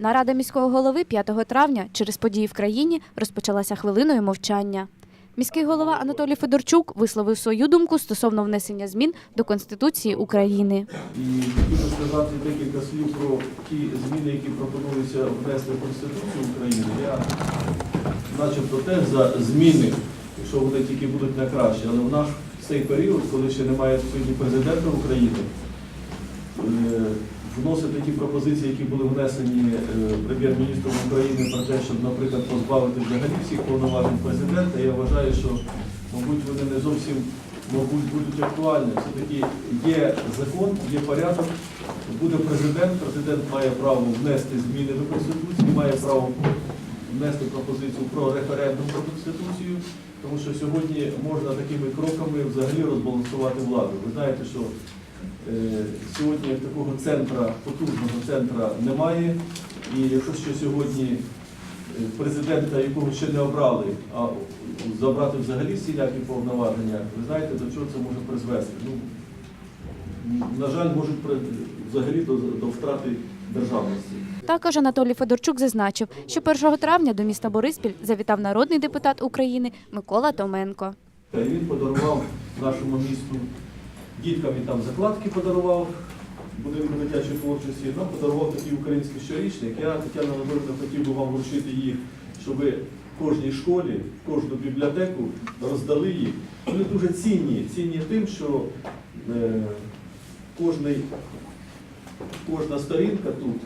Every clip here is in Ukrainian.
Нарада міського голови 5 травня через події в країні розпочалася хвилиною мовчання. Міський голова Анатолій Федорчук висловив свою думку стосовно внесення змін до Конституції України. І би сказати декілька слів про ті зміни, які пропонуються внести в Конституцію України. Я начебто теж за зміни, якщо вони тільки будуть на краще, але в наш цей період, коли ще немає сьогодні президента України, е, вносити ті пропозиції, які були внесені е, прем'єр-міністром України про те, щоб, наприклад, позбавити взагалі всіх повноважень президента, я вважаю, що, мабуть, вони не зовсім мабуть, будуть актуальні. Все-таки є закон, є порядок, буде президент, президент має право внести зміни до Конституції, має право внести пропозицію про референдум про Конституцію, тому що сьогодні можна такими кроками взагалі розбалансувати владу. Ви знаєте, що сьогодні такого центра, потужного центра немає, і якщо що сьогодні е, президента, якого ще не обрали, а забрати взагалі всілякі повноваження, ви знаєте, до чого це може призвести. Ну, на жаль, можуть взагалі до, до втрати державності. Також Анатолій Федорчук зазначив, що 1 травня до міста Бориспіль завітав народний депутат України Микола Томенко. Він подарував нашому місту діткам він там закладки подарував, будинку дитячої творчості, нам подарував такий український щорічник. Я, Тетяна Анатолійовна, хотів би вам вручити їх, щоб в кожній школі, в кожну бібліотеку роздали їх. Вони дуже цінні, цінні тим, що е, кожний, кожна сторінка тут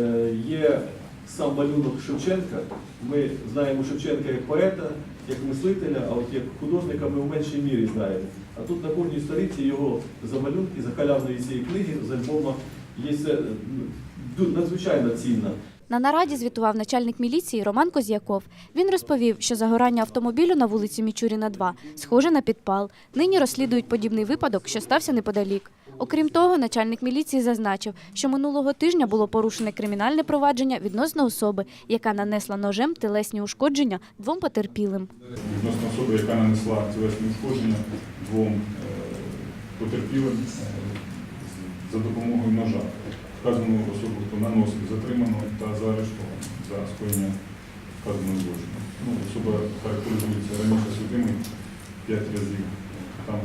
е, є сам малюнок Шевченка. Ми знаємо Шевченка як поета, як мислителя, а от як художника ми в меншій мірі знаємо. А тут на кожній сторінці його замалюнки, за халявної цієї книги, з альбома є це надзвичайно цінно. На нараді звітував начальник міліції Роман Козяков. Він розповів, що загорання автомобілю на вулиці Мічуріна 2 схоже на підпал. Нині розслідують подібний випадок, що стався неподалік. Окрім того, начальник міліції зазначив, що минулого тижня було порушене кримінальне провадження відносно особи, яка нанесла ножем телесні ушкодження двом потерпілим. відносно особи, яка нанесла тілесні ушкодження двом е, потерпілим е, за допомогою ножа. Вказану особу, хто наносив, затримано та заарештовано за скоєння вказаного злочину. Ну, особа характеризується раніше судимий 5 разів, там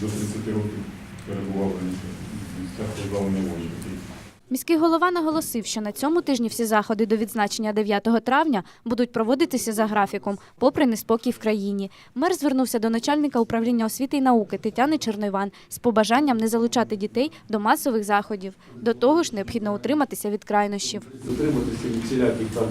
до 30 років перебував раніше в місцях позбавлення волі. Міський голова наголосив, що на цьому тижні всі заходи до відзначення 9 травня будуть проводитися за графіком, попри неспокій в країні. Мер звернувся до начальника управління освіти і науки Тетяни Чернован з побажанням не залучати дітей до масових заходів. До того ж, необхідно утриматися від крайнощів. Утриматися від всіляких там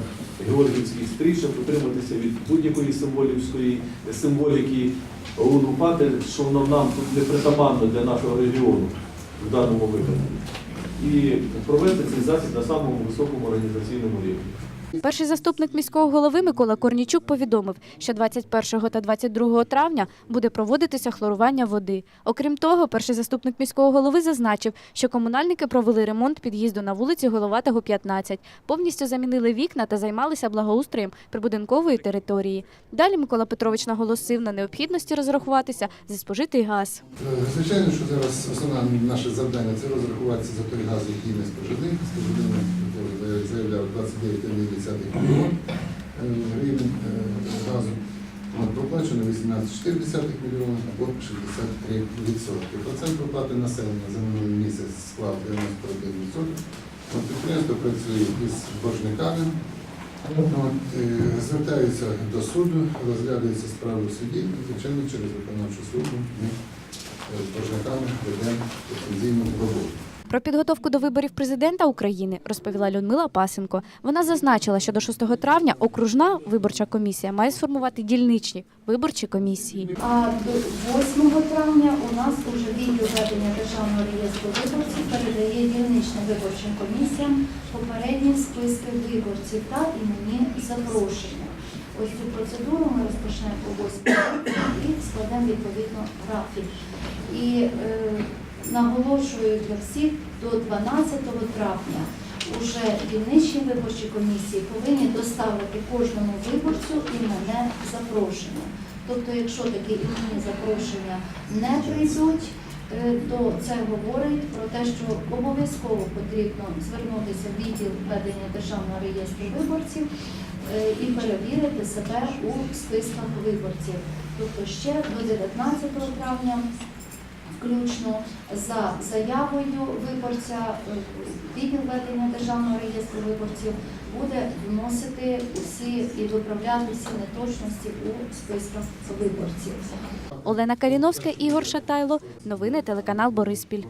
георгівських стрічок, утриматися від будь-якої символівської символіки Лунупати, що воно нам тут не притаманно для нашого регіону в даному випадку. І провести цей захід на самому високому організаційному рівні. Перший заступник міського голови Микола Корнічук повідомив, що 21 та 22 травня буде проводитися хлорування води. Окрім того, перший заступник міського голови зазначив, що комунальники провели ремонт під'їзду на вулиці Головатого, 15, повністю замінили вікна та займалися благоустроєм прибудинкової території. Далі Микола Петрович наголосив на необхідності розрахуватися за спожитий газ. Е, Звичайно, що зараз основне наше завдання це розрахуватися за той газ, який спожили. Спожили 29,9 млн гривень проплачено 18,4 млн або 63%. Процент оплати населення за минулий місяць склав 91%. Підприємство працює із боржниками. Е, звертаються до суду, розглядаються справи в суді, звичайно, через виконавчу службу ми е, з боржниками ведемо претензійну роботу. Про підготовку до виборів президента України розповіла Людмила Пасенко. Вона зазначила, що до 6 травня окружна виборча комісія має сформувати дільничні виборчі комісії. А до 8 травня у нас уже відділ ведення Державного реєстру виборців передає дільничним виборчим комісіям попередні списки виборців та іменні запрошення. Ось цю процедуру ми розпочнемо по 8 травня і складемо відповідно графік. І е, наголошую для всіх, до 12 травня уже дільничні виборчі комісії повинні доставити кожному виборцю іменне запрошення. Тобто, якщо такі іменні запрошення не прийдуть, е, то це говорить про те, що обов'язково потрібно звернутися в відділ ведення Державного реєстру виборців е, і перевірити себе у списках виборців. Тобто ще до 19 травня включно за заявою виборця відділ ведення Державного реєстру виборців буде вносити усі і виправляти всі неточності у списках виборців. Олена Каріновська, Ігор Шатайло. Новини телеканал Бориспіль.